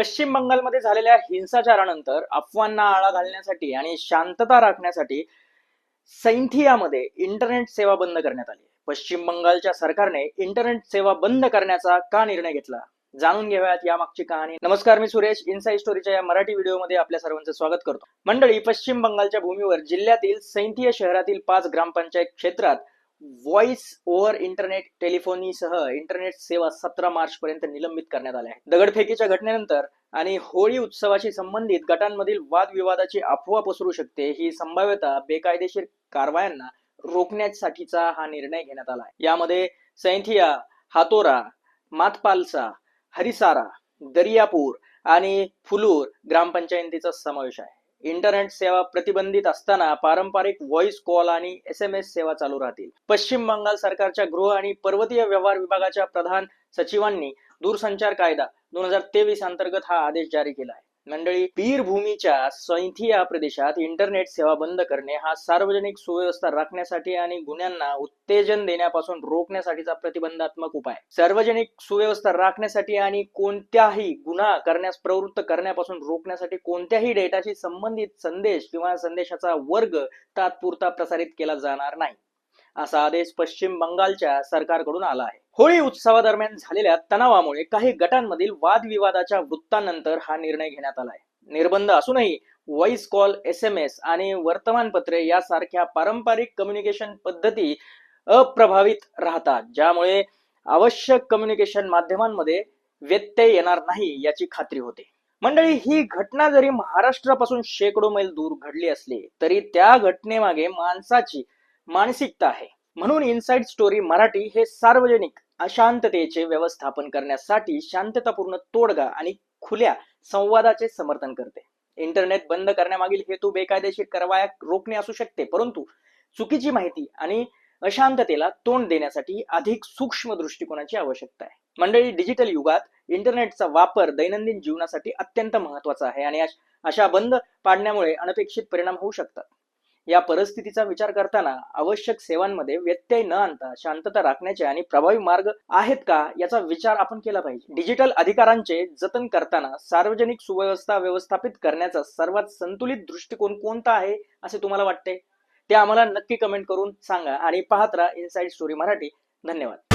पश्चिम बंगालमध्ये झालेल्या हिंसाचारानंतर अफवांना आळा घालण्यासाठी आणि शांतता राखण्यासाठी सैंथियामध्ये इंटरनेट सेवा बंद करण्यात आली पश्चिम बंगालच्या सरकारने इंटरनेट सेवा बंद करण्याचा का निर्णय घेतला? जाणून घेऊयात यामागची कहाणी. नमस्कार मी सुरेश. इन्साई स्टोरीच्या या मराठी व्हिडिओमध्ये आपल्या सर्वांचं स्वागत करतो. मंडळी पश्चिम बंगालच्या भूमीवर जिल्ह्यातील सैंथिया शहरातील पाच ग्रामपंचायत क्षेत्रात व्हॉइस ओव्हर इंटरनेट टेलिफोनीसह इंटरनेट सेवा सतरा मार्च पर्यंत निलंबित करण्यात आल्या आहेत. दगडफेकीच्या घटनेनंतर आणि होळी उत्सवाशी संबंधित गटांमधील वादविवादाची अफवा पसरू शकते ही संभाव्यता बेकायदेशीर कारवायांना रोखण्यासाठीचा हा निर्णय घेण्यात आला आहे. यामध्ये सैंथिया हातोरा मातपालसा हरिसारा दरियापूर आणि फुलूर ग्रामपंचायतीचा समावेश आहे. इंटरनेट सेवा प्रतिबंधित असताना पारंपरिक व्हॉइस कॉल आणि एस एम एस सेवा चालू राहतील. पश्चिम बंगाल सरकारच्या गृह आणि पर्वतीय व्यवहार विभागाच्या प्रधान सचिवांनी दूरसंचार कायदा दोन हजार तेवीस अंतर्गत हा आदेश जारी केला आहे. मंडळी पीरभूमीच्या सैंथिया प्रदेशात इंटरनेट सेवा बंद करणे हा सार्वजनिक सुव्यवस्था राखण्यासाठी आणि गुन्ह्यांना उत्तेजन देण्यापासून रोखण्यासाठीचा प्रतिबंधात्मक उपाय. सार्वजनिक सुव्यवस्था राखण्यासाठी आणि कोणत्याही गुन्हा करण्यास प्रवृत्त करण्यापासून रोखण्यासाठी कोणत्याही डेटाशी संबंधित संदेश किंवा संदेशाचा वर्ग तात्पुरता प्रसारित केला जाणार नाही असा आदेश पश्चिम बंगालच्या सरकारकडून आला आहे. होळी उत्सवादरम्यान झालेल्या तणावामुळे काही गटांमधील वादविवादाच्या वृत्तानंतर हा निर्णय घेण्यात आला आहे निर्बंध असूनही voice call S M S आणि वर्तमानपत्रे यासारख्या पारंपरिक कम्युनिकेशन पद्धती अप्रभावित राहतात ज्यामुळे आवश्यक कम्युनिकेशन माध्यमांमध्ये व्यत्यय येणार नाही याची खात्री होते. मंडळी ही घटना जरी महाराष्ट्रापासून शेकडो मैल दूर घडली असली तरी त्या घटनेमागे माणसाची मानसिकता आहे. म्हणून इनसाइड स्टोरी मराठी हे सार्वजनिक अशांततेचे व्यवस्थापन करण्यासाठी शांततापूर्ण तोडगा आणि खुल्या संवादाचे समर्थन करते. इंटरनेट बंद करण्यामागील हेतू बेकायदेशीर कारवाया रोखणे असू शकते परंतु चुकीची माहिती आणि अशांततेला तोंड देण्यासाठी अधिक सूक्ष्म दृष्टिकोनाची आवश्यकता आहे. मंडळी डिजिटल युगात इंटरनेटचा वापर दैनंदिन जीवनासाठी अत्यंत महत्त्वाचा आहे आणि अशा बंद पाडण्यामुळे अनपेक्षित परिणाम होऊ शकतात. या परिस्थितीचा विचार करताना आवश्यक सेवांमध्ये व्यत्यय न आणता शांतता राखण्याचे आणि प्रभावी मार्ग आहेत का याचा विचार आपण केला पाहिजे. डिजिटल अधिकारांचे जतन करताना सार्वजनिक सुव्यवस्था व्यवस्थापित करण्याचा सर्वात संतुलित दृष्टिकोन कोणता आहे असे तुम्हाला वाटते? ते आम्हाला नक्की कमेंट करून सांगा आणि पाहत राहा इनसाइड स्टोरी मराठी. धन्यवाद.